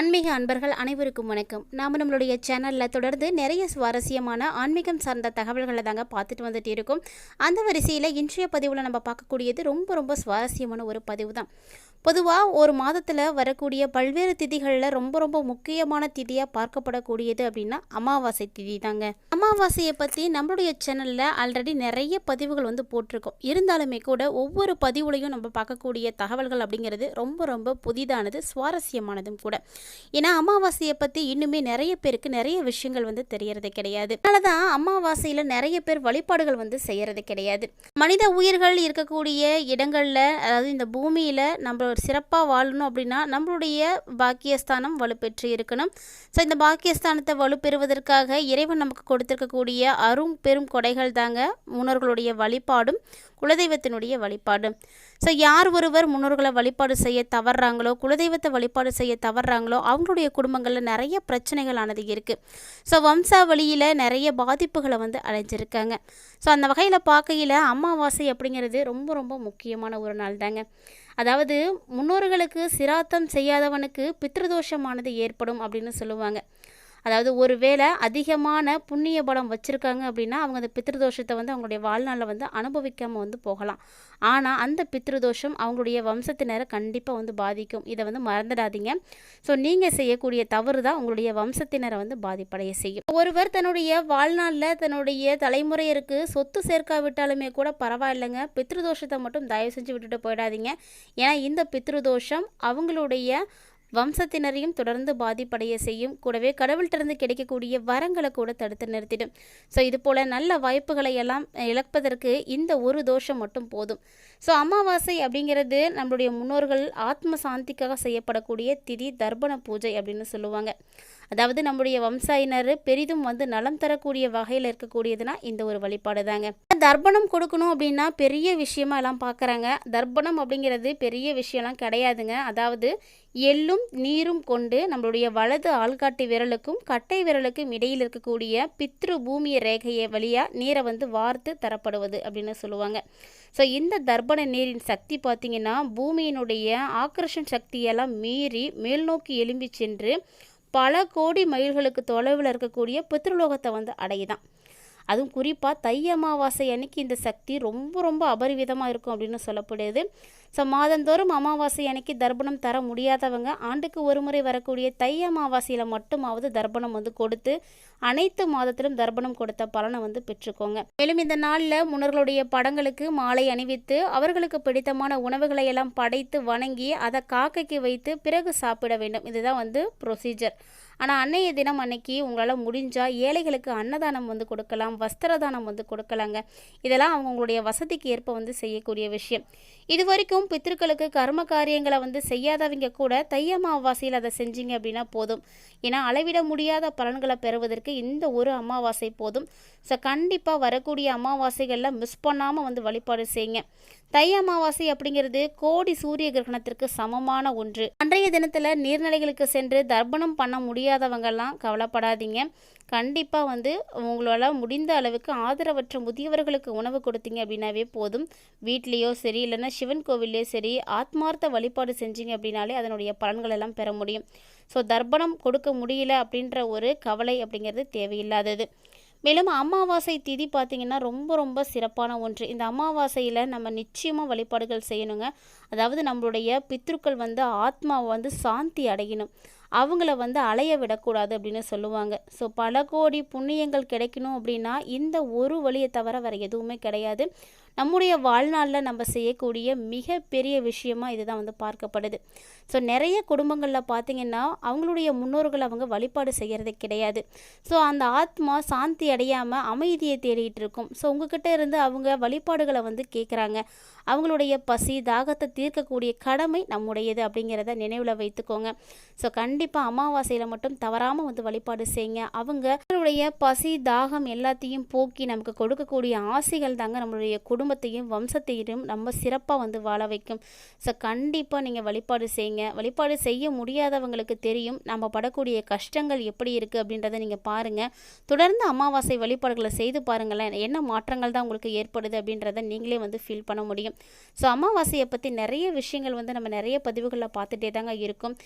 ஆன்மீக அன்பர்கள் அனைவருக்கும் வணக்கம். நாம் நம்மளுடைய சேனலில் தொடர்ந்து நிறைய சுவாரஸ்யமான ஆன்மீகம் சார்ந்த தகவல்களை தாங்க பார்த்துட்டு வந்துட்டு இருக்கோம். அந்த வரிசையில் இன்றைய பதிவில் நம்ம பார்க்கக்கூடியது ரொம்ப ரொம்ப சுவாரஸ்யமான ஒரு பதிவு தான் பொதுவாக ஒரு மாதத்தில் வரக்கூடிய பல்வேறு திதிகளில் ரொம்ப ரொம்ப முக்கியமான திதியாக பார்க்கப்படக்கூடியது அப்படின்னா அமாவாசை திதி தாங்க. அமாவாசையை பற்றி நம்மளுடைய சேனலில் ஆல்ரெடி நிறைய பதிவுகள் வந்து போட்டிருக்கோம். இருந்தாலுமே கூட ஒவ்வொரு பதிவுலையும் நம்ம பார்க்கக்கூடிய தகவல்கள் அப்படிங்கிறது ரொம்ப ரொம்ப புதிதானது சுவாரஸ்யமானதும் கூட. ஏன்னா அமாவாசையை பற்றி இன்னுமே நிறைய பேருக்கு நிறைய விஷயங்கள் வந்து தெரியறது கிடையாது. அதனால தான் அமாவாசையில் நிறைய பேர் வழிபாடுகள் வந்து செய்யறது கிடையாது. மனித உயிர்கள் இருக்கக்கூடிய இடங்களில் அதாவது இந்த பூமியில் நம்ம ஒரு சிறப்பாக வாழணும் அப்படின்னா நம்மளுடைய பாக்கியஸ்தானம் வலுப்பெற்று இருக்கணும். ஸோ இந்த பாக்கியஸ்தானத்தை வலுப்பெறுவதற்காக இறைவன் நமக்கு கொடுத்துருக்கக்கூடிய அரும் பெரும் கொடைகள் தாங்க முன்னோர்களுடைய வழிபாடும். குலதெய்வத்தினுடைய வழிபாடு. ஸோ யார் ஒருவர் முன்னோர்களை வழிபாடு செய்ய தவறுறாங்களோ குலதெய்வத்தை வழிபாடு செய்ய தவறுறாங்களோ அவங்களுடைய குடும்பங்களில் நிறைய பிரச்சனைகள் ஆனது இருக்குது ஸோ வம்சாவளியில் நிறைய பாதிப்புகளை வந்து அடைஞ்சிருக்காங்க. ஸோ அந்த வகையில் பார்க்கையில் அமாவாசை அப்படிங்கிறது ரொம்ப ரொம்ப முக்கியமான ஒரு நாள் தாங்க. அதாவது முன்னோர்களுக்கு சிராத்தம் செய்யாதவனுக்கு பித்ருதோஷமானது ஏற்படும் அப்படின்னு சொல்லுவாங்க. அதாவது ஒரு வேளை அதிகமான புண்ணிய பலம் வச்சுருக்காங்க அப்படின்னா அவங்க அந்த பித்ருதோஷத்தை வந்து அவங்களுடைய வாழ்நாளில் வந்து அனுபவிக்காமல் வந்து போகலாம். ஆனால் அந்த பித்ருதோஷம் அவங்களுடைய வம்சத்தினரை கண்டிப்பாக வந்து பாதிக்கும். இதை வந்து மறந்துடாதீங்க. ஸோ நீங்கள் செய்யக்கூடிய தவறு தான் உங்களுடைய வம்சத்தினரை வந்து பாதிப்படைய செய்யும். ஒருவர் தன்னுடைய வாழ்நாளில் தன்னுடைய தலைமுறையருக்கு சொத்து சேர்க்காவிட்டாலுமே கூட பரவாயில்லைங்க. பித்ருதோஷத்தை மட்டும் தயவு செஞ்சு விட்டுட்டு போயிடாதீங்க. ஏன்னா இந்த பித்ருதோஷம் அவங்களுடைய வம்சத்தினரையும் தொடர்ந்து பாதிப்படைய செய்யும் கூடவே கடவுள்கிட்டருந்து கிடைக்கக்கூடிய வரங்களை கூட தடுத்து நிறுத்திடும். ஸோ இது போல் நல்ல வாய்ப்புகளை எல்லாம் இழப்பதற்கு இந்த ஒரு தோஷம் மட்டும் போதும். ஸோ அமாவாசை அப்படிங்கிறது நம்மளுடைய முன்னோர்கள் ஆத்ம சாந்திக்காக செய்யப்படக்கூடிய திதி தர்ப்பண பூஜை அப்படின்னு சொல்லுவாங்க. அதாவது நம்முடைய வம்சாயினர் பெரிதும் வந்து நலம் தரக்கூடிய வகையில் இருக்கக்கூடியதுனா இந்த ஒரு வழிபாடு தாங்க தர்ப்பணம் கொடுக்கணும் அப்படின்னா பெரிய விஷயமா எல்லாம் பார்க்குறாங்க தர்ப்பணம் அப்படிங்கிறது பெரிய விஷயம்லாம் கிடையாதுங்க. அதாவது எள்ளும் நீரும் கொண்டு நம்மளுடைய வலது ஆள்காட்டி விரலுக்கும் கட்டை விரலுக்கும் இடையில் இருக்கக்கூடிய பித்ரு பூமிய ரேகையை வழியாக நீரை வந்து வார்த்து தரப்படுவது அப்படின்னு சொல்லுவாங்க. ஸோ இந்த தர்ப்பண நீரின் சக்தி பார்த்திங்கன்னா பூமியினுடைய ஆக்ரஷன் சக்தியெல்லாம் மீறி மேல்நோக்கி எழும்பி சென்று பல கோடி மைல்களுக்கு தொலைவில் இருக்கக்கூடிய பித்ருலோகத்தை வந்து அடையுதான். அதுவும் குறிப்பாக தை அமாவாசை அன்னைக்கு இந்த சக்தி ரொம்ப ரொம்ப அபரிவிதமாக இருக்கும் அப்படின்னு சொல்லப்படுது. ஸோ மாதந்தோறும் அமாவாசை அன்னைக்கு தர்ப்பணம் தர முடியாதவங்க ஆண்டுக்கு ஒரு முறை வரக்கூடிய தை அமாவாசையில் மட்டுமாவது தர்ப்பணம் வந்து கொடுத்து அனைத்து மாதத்திலும் தர்ப்பணம் கொடுத்த பலனை வந்து பெற்றுக்கோங்க. மேலும் இந்த நாளில் முன்னர்களுடைய படங்களுக்கு மாலை அணிவித்து அவர்களுக்கு பிடித்தமான உணவுகளை எல்லாம் படைத்து வணங்கி அதை காக்கைக்கு வைத்து பிறகு சாப்பிட வேண்டும். இதுதான் வந்து ப்ரொசீஜர் ஆனால் அன்னைய தினம் அன்னைக்கு உங்களால் முடிஞ்சால் ஏழைகளுக்கு அன்னதானம் வந்து கொடுக்கலாம் வஸ்திரதானம் வந்து கொடுக்கலாங்க. இதெல்லாம் அவங்களுடைய வசதிக்கு ஏற்ப வந்து செய்யக்கூடிய விஷயம். இது வரைக்கும் பித்திருக்களுக்கு கர்ம காரியங்களை வந்து செய்யாதவங்க கூட தைய அமாவாசையில் அதை செஞ்சீங்க அப்படின்னா போதும். ஏன்னா அளவிட முடியாத பலன்களை பெறுவதற்கு இந்த ஒரு அமாவாசை போதும். ஸோ கண்டிப்பாக வரக்கூடிய அமாவாசைகளில் மிஸ் பண்ணாமல் வந்து வழிபாடு செய்யுங்க. தை அமாவாசை அப்படிங்கிறது கோடி சூரிய கிரகணத்திற்கு சமமான ஒன்று. அன்றைய தினத்தில் நீர்நிலைகளுக்கு சென்று தர்ப்பணம் பண்ண முடியும் முடியாதவங்கெல்லாம் கவலைப்படாதீங்க. கண்டிப்பாக வந்து உங்களால் முடிந்த அளவுக்கு ஆதரவற்ற முதியவர்களுக்கு உணவு கொடுத்தீங்க அப்படின்னாவே போதும். வீட்லேயோ சரி இல்லைன்னா சிவன் கோவில்லையோ சரி ஆத்மார்த்த வழிபாடு செஞ்சீங்க அப்படின்னாலே அதனுடைய பலன்கள் எல்லாம் பெற முடியும். ஸோ தர்ப்பணம் கொடுக்க முடியல அப்படின்ற ஒரு கவலை அப்படிங்கிறது தேவையில்லாதது. மேலும் அமாவாசை திதி பார்த்திங்கன்னா ரொம்ப ரொம்ப சிறப்பான ஒன்று. இந்த அமாவாசையில் நம்ம நிச்சயமாக வழிபாடுகள் செய்யணுங்க. அதாவது நம்மளுடைய பித்ருக்கள் வந்து ஆத்மாவை வந்து சாந்தி அடையணும். அவங்கள வந்து அலைய விடக்கூடாது அப்படின்னு சொல்லுவாங்க. ஸோ பல கோடி புண்ணியங்கள் கிடைக்கணும் அப்படின்னா இந்த ஒரு வழியை தவிர வேறு எதுவுமே கிடையாது. நம்முடைய வாழ்நாளில் நம்ம செய்யக்கூடிய மிகப்பெரிய விஷயமா இதுதான் வந்து பார்க்கப்படுது. ஸோ நிறைய குடும்பங்களில் பார்த்திங்கன்னா அவங்களுடைய முன்னோர்கள் அவங்க வழிபாடு செய்கிறது கிடையாது. ஸோ அந்த ஆத்மா சாந்தி அடையாமல் அமைதியை தேடிட்டு இருக்கும். ஸோ உங்ககிட்ட இருந்து அவங்க வழிபாடுகளை வந்து கேட்குறாங்க அவங்களுடைய பசி தாகத்தை தீர்க்கக்கூடிய கடமை நம்முடையது அப்படிங்கிறத நினைவில் வைத்துக்கோங்க. ஸோ கண்டிப்பாக கண்டிப்பாக அமாவாசையில் மட்டும் தவறாமல் வந்து வழிபாடு செய்யுங்க. அவங்க அவங்களுடைய பசி தாகம் எல்லாத்தையும் போக்கி நமக்கு கொடுக்கக்கூடிய ஆசைகள் தாங்க நம்மளுடைய குடும்பத்தையும் வம்சத்தையும் ரொம்ப சிறப்பாக வந்து வாழ வைக்கும். ஸோ கண்டிப்பாக நீங்கள் வழிபாடு செய்யுங்க. வழிபாடு செய்ய முடியாதவங்களுக்கு தெரியும் நம்ம படக்கூடிய கஷ்டங்கள் எப்படி இருக்குது அப்படின்றத நீங்கள் பாருங்கள் தொடர்ந்து அமாவாசை வழிபாடுகளை செய்து பாருங்களேன். என்ன மாற்றங்கள் தான் உங்களுக்கு ஏற்படுது அப்படின்றத நீங்களே வந்து ஃபீல் பண்ண முடியும். ஸோ அமாவாசையை பற்றி நிறைய விஷயங்கள் வந்து நம்ம நிறைய பதிவுகளில் பார்த்துட்டே தாங்க இருக்கும்.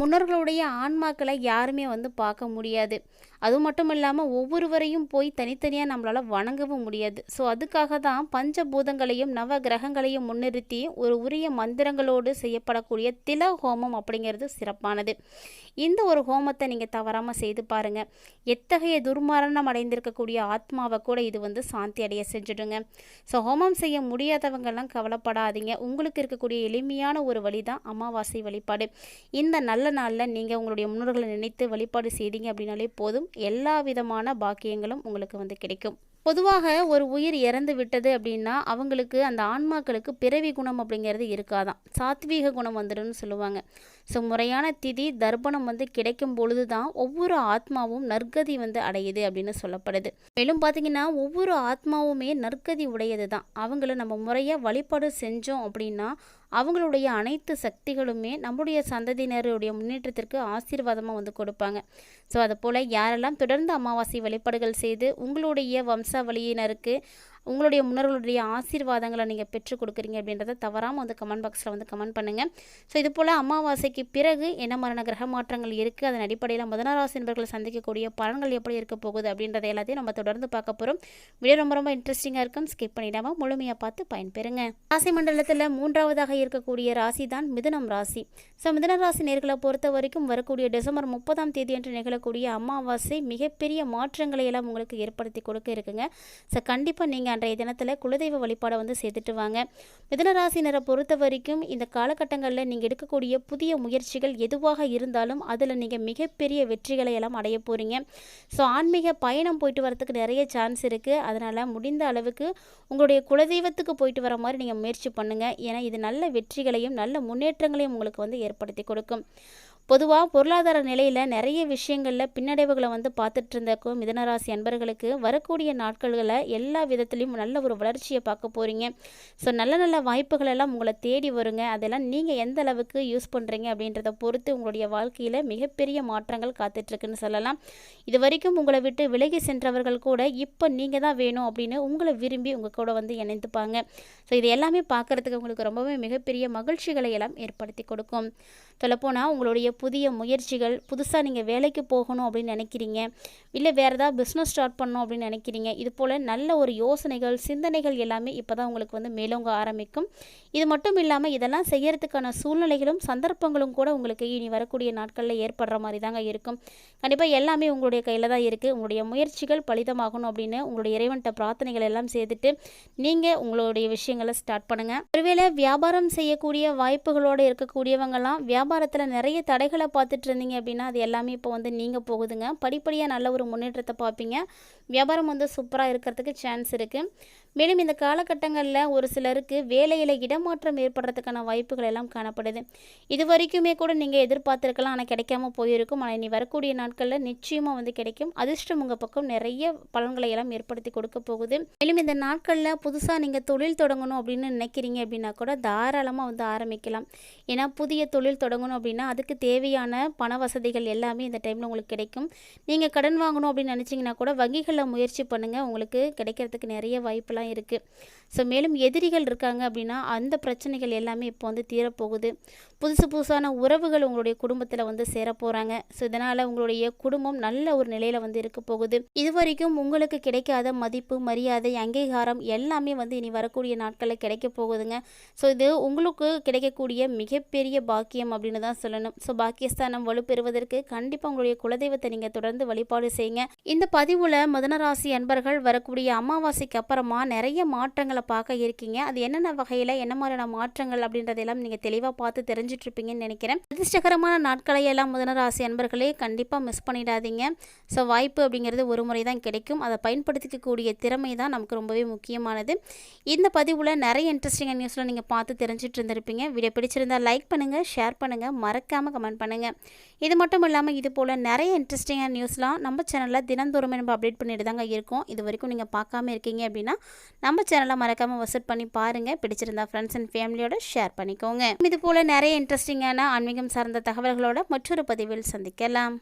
முன்னோர்களுடைய ஆன்மாக்களை யாருமே வந்து பார்க்க முடியாது. அது மட்டும் இல்லாமல் ஒவ்வொருவரையும் போய் தனித்தனியாக நம்மளால் வணங்கவும் முடியாது. ஸோ அதுக்காக தான் பஞ்சபூதங்களையும் நவ கிரகங்களையும் முன்னிறுத்தி ஒரு உரிய மந்திரங்களோடு செய்யப்படக்கூடிய தில ஹோமம் அப்படிங்கிறது சிறப்பானது. இந்த ஒரு ஹோமத்தை நீங்கள் தவறாமல் செய்து பாருங்கள் எத்தகைய துர்மரணம் அடைந்திருக்கக்கூடிய ஆத்மாவை கூட இது வந்து சாந்தி அடைய செஞ்சுடுங்க. ஸோ ஹோமம் செய்ய முடியாதவங்கெல்லாம் கவலைப்படாதீங்க. உங்களுக்கு இருக்கக்கூடிய எளிமையான ஒரு வழி தான் அமாவாசை வழிபாடு. இந்த நல்ல நாளில் நீங்கள் உங்களுடைய முன்னோர்களை நினைத்து வழிபாடு செய்தீங்க அப்படின்னாலே போதும். எல்லா விதமான பாக்கியங்களும் உங்களுக்கு வந்து கிடைக்கும். பொதுவாக ஒரு உயிர் இறந்து விட்டது அப்படின்னா அவங்களுக்கு அந்த ஆன்மாக்களுக்கு பிறவி குணம் அப்படிங்கிறது இருக்காதான். சாத்வீக குணம் வந்துடும்னு சொல்லுவாங்க. ஸோ முறையான திதி தர்ப்பணம் வந்து கிடைக்கும் பொழுது தான் ஒவ்வொரு ஆத்மாவும் நற்கதி வந்து அடையுது அப்படின்னு சொல்லப்படுது. மேலும் பார்த்தீங்கன்னா ஒவ்வொரு ஆத்மாவுமே நற்கதி உடையது தான் அவங்கள நம்ம முறையாக வழிபாடு செஞ்சோம் அப்படின்னா அவங்களுடைய அனைத்து சக்திகளுமே நம்முடைய சந்ததியினருடைய முன்னேற்றத்திற்கு ஆசீர்வாதமாக வந்து கொடுப்பாங்க. ஸோ அதுபோல் யாரெல்லாம் தொடர்ந்து அமாவாசை வழிபாடுகள் செய்து உங்களுடைய வம்சாவளியினருக்கு உங்களுடைய முன்னோர்களுடைய ஆசீர்வாதங்களை நீங்கள் பெற்றுக் கொடுக்குறீங்க அப்படின்றத தவறாமல் வந்து கமெண்ட் பாக்ஸில் வந்து கமெண்ட் பண்ணுங்கள் ஸோ இது போல் அமாவாசைக்கு பிறகு என்ன மாதிரியான கிரக மாற்றங்கள் இருக்குது அதன் அடிப்படையில் முதனராசி நண்பர்களை சந்திக்கக்கூடிய பலன்கள் எப்படி இருக்க போகுது அப்படின்றத எல்லாத்தையும் நம்ம தொடர்ந்து பார்க்க போகிறோம் வீடியோ ரொம்ப ரொம்ப இன்ட்ரெஸ்டிங்காக இருக்கும். ஸ்கிப் பண்ணிடாமல் முழுமையாக பார்த்து பயன்பெறுங்க. ராசி மண்டலத்தில் மூன்றாவதாக இருக்கக்கூடிய ராசி தான் மிதுனம் ராசி. ஸோ மிதுன ராசி நேர்களை பொறுத்த வரைக்கும் வரக்கூடிய டிசம்பர் முப்பதாம் தேதி அன்று நிகழக்கூடிய அமாவாசை மிகப்பெரிய மாற்றங்களை எல்லாம் உங்களுக்கு ஏற்படுத்தி கொடுக்க இருக்குங்க. ஸோ கண்டிப்பாக நீங்கள் அன்றைய தினத்தில் குலதெய்வ வழிபாடை வந்து செய்துட்டு வாங்க. பொறுத்த வரைக்கும் இந்த காலகட்டங்களில் நீங்கள் எடுக்கக்கூடிய புதிய முயற்சிகள் எதுவாக இருந்தாலும் அதில் நீங்கள் மிகப்பெரிய வெற்றிகளை எல்லாம் அடைய போகிறீங்க ஸோ ஆன்மீக பயணம் போயிட்டு வரத்துக்கு நிறைய சான்ஸ் இருக்குது அதனால் முடிந்த அளவுக்கு உங்களுடைய குலதெய்வத்துக்கு போயிட்டு வர மாதிரி நீங்கள் முயற்சி பண்ணுங்கள் ஏன்னா இது நல்ல வெற்றிகளையும் நல்ல முன்னேற்றங்களையும் உங்களுக்கு வந்து ஏற்படுத்தி கொடுக்கும். பொதுவாக பொருளாதார நிலையில் நிறைய விஷயங்களில் பின்னடைவுகளை வந்து பார்த்துட்டு இருந்தக்கும் மிதனராசி அன்பர்களுக்கு வரக்கூடிய நாட்களில் எல்லா விதத்துலேயும் நல்ல ஒரு வளர்ச்சியை பார்க்க போகிறீங்க ஸோ நல்ல நல்ல வாய்ப்புகள் எல்லாம் உங்களை தேடி வருங்க. அதெல்லாம் நீங்கள் எந்த அளவுக்கு யூஸ் பண்ணுறீங்க அப்படின்றத பொறுத்து உங்களுடைய வாழ்க்கையில் மிகப்பெரிய மாற்றங்கள் காத்துட்ருக்குன்னு சொல்லலாம். இது வரைக்கும் உங்களை விட்டு விலகி சென்றவர்கள் கூட இப்போ நீங்கள் தான் வேணும் அப்படின்னு உங்களை விரும்பி உங்கள் கூட வந்து இணைந்துப்பாங்க. ஸோ இது எல்லாமே பார்க்குறதுக்கு உங்களுக்கு ரொம்பவே மிகப்பெரிய மகிழ்ச்சிகளை எல்லாம் ஏற்படுத்தி கொடுக்கும். சொல்லப்போனால் உங்களுடைய புதிய முயற்சிகள் புதுசாக நீங்கள் வேலைக்கு போகணும் அப்படின்னு நினைக்கிறீங்க. இல்லை வேறு ஏதாவது பிஸ்னஸ் ஸ்டார்ட் பண்ணணும் அப்படின்னு நினைக்கிறீங்க. இது போல் நல்ல ஒரு யோசனைகள் சிந்தனைகள் எல்லாமே இப்போ தான் உங்களுக்கு வந்து மேலோங்க ஆரம்பிக்கும். இது மட்டும் இல்லாமல் இதெல்லாம் செய்யறதுக்கான சூழ்நிலைகளும் சந்தர்ப்பங்களும் கூட உங்களுக்கு இனி வரக்கூடிய நாட்களில் ஏற்படுற மாதிரி தாங்க இருக்கும். கண்டிப்பாக எல்லாமே உங்களுடைய கையில் தான் இருக்குது உங்களுடைய முயற்சிகள் பலிதமாகணும் அப்படின்னு உங்களுடைய இறைவன்கிட்ட பிரார்த்தனைகள் எல்லாம் செய்துட்டு நீங்கள் உங்களுடைய விஷயங்களை ஸ்டார்ட் பண்ணுங்கள் ஒருவேளை வியாபாரம் செய்யக்கூடிய வாய்ப்புகளோடு இருக்கக்கூடியவங்கலாம் வியாபாரத்தில் நிறைய தடைகளை பார்த்துட்டு இருந்தீங்க அப்படின்னா அது எல்லாமே இப்போ வந்து நீங்கள் போகுதுங்க. படிப்படியாக நல்ல ஒரு முன்னேற்றத்தை பார்ப்பீங்க. வியாபாரம் வந்து சூப்பராக இருக்கிறதுக்கு சான்ஸ் இருக்குது மேலும் இந்த காலகட்டங்களில் ஒரு சிலருக்கு வேலையில் இடமாற்றம் ஏற்படுறதுக்கான வாய்ப்புகள் எல்லாம் காணப்படுது. இது வரைக்குமே கூட நீங்கள் எதிர்பார்த்துருக்கலாம். ஆனால் கிடைக்காம போயிருக்கும். ஆனால் இனி வரக்கூடிய நாட்களில் நிச்சயமாக வந்து கிடைக்கும். அதிர்ஷ்டம் உங்கள் பக்கம் நிறைய பலன்களை எல்லாம் ஏற்படுத்தி கொடுக்க போகுது. மேலும் இந்த நாட்களில் புதுசாக நீங்கள் தொழில் தொடங்கணும் அப்படின்னு நினைக்கிறீங்க அப்படின்னா கூட தாராளமாக வந்து ஆரம்பிக்கலாம். ஏன்னா புதிய தொழில் தொடங்கணும் அப்படின்னா அதுக்கு தேவையான பண வசதிகள் எல்லாமே இந்த டைமில் உங்களுக்கு கிடைக்கும். நீங்கள் கடன் வாங்கணும் அப்படின்னு நினச்சிங்கன்னா கூட வங்கிகளில் முயற்சி பண்ணுங்கள் உங்களுக்கு கிடைக்கிறதுக்கு நிறைய வாய்ப்பெல்லாம் இருக்குது ஸோ மேலும் எதிரிகள் இருக்காங்க அப்படின்னா அந்த பிரச்சனைகள் எல்லாமே இப்போ வந்து தீரப்போகுது. புதுசு புதுசான உறவுகள் உங்களுடைய குடும்பத்தில் வந்து சேரப்போகிறாங்க ஸோ இதனால் உங்களுடைய குடும்பம் நல்ல ஒரு நிலையில் வந்து இருக்க போகுது. இது வரைக்கும் உங்களுக்கு கிடைக்காத மதிப்பு மரியாதை அங்கீகாரம் எல்லாமே வந்து இனி வரக்கூடிய நாட்களில் கிடைக்க போகுதுங்க. ஸோ இது உங்களுக்கு கிடைக்கக்கூடிய மிகப்பெரிய பாக்கியம் அப்படின்னு தான் சொல்லணும். ஸோ பாக்கியஸ்தானம் வலுப்பெறுவதற்கு கண்டிப்பாக உங்களுடைய குலதெய்வத்தை நீங்கள் தொடர்ந்து வழிபாடு செய்யுங்க. இந்த பதிவில் மதனராசி அன்பர்கள் வரக்கூடிய அமாவாசைக்கு அப்புறமா நிறைய மாற்றங்களை பார்க்க இருக்கீங்க. அது என்னென்ன வகையில் என்ன மாதிரியான மாற்றங்கள் அப்படின்றதெல்லாம் நீங்கள் தெளிவாக பார்த்து தெரிஞ்சு தெரிஞ்சுட்டு இருப்பீங்கன்னு நினைக்கிறேன். அதிர்ஷ்டகரமான நாட்களை எல்லாம் முதன ராசி அன்பர்களே கண்டிப்பாக மிஸ் பண்ணிடாதீங்க. ஸோ வாய்ப்பு அப்படிங்கிறது ஒரு முறை தான் கிடைக்கும். அதை பயன்படுத்திக்கக்கூடிய திறமை தான் நமக்கு ரொம்பவே முக்கியமானது. இந்த பதிவில் நிறைய இன்ட்ரெஸ்டிங்கான நியூஸில் நீங்கள் பார்த்து தெரிஞ்சிட்டு இருந்திருப்பீங்க. வீடியோ பிடிச்சிருந்தா லைக் பண்ணுங்கள் ஷேர் பண்ணுங்கள் மறக்காமல் கமெண்ட் பண்ணுங்கள் இது மட்டும் இல்லாமல் இது போல் நிறைய இன்ட்ரெஸ்டிங்கான நியூஸ்லாம் நம்ம சேனலில் தினந்தோறுமே நம்ம அப்டேட் பண்ணிட்டு தாங்க இருக்கோம். இது வரைக்கும் நீங்கள் பார்க்காம இருக்கீங்க அப்படின்னா நம்ம சேனலை மறக்காமல் விசிட் பண்ணி பாருங்கள் பிடிச்சிருந்தா ஃப்ரெண்ட்ஸ் அண்ட் ஃபேமிலியோட ஷேர் பண்ணிக்கோங்க. இது போல் நிறைய இன்ட்ரெஸ்டிங்கான ஆன்மீகம் சார்ந்த தகவல்களோட மற்றொரு பதிவில் சந்திக்கலாம்.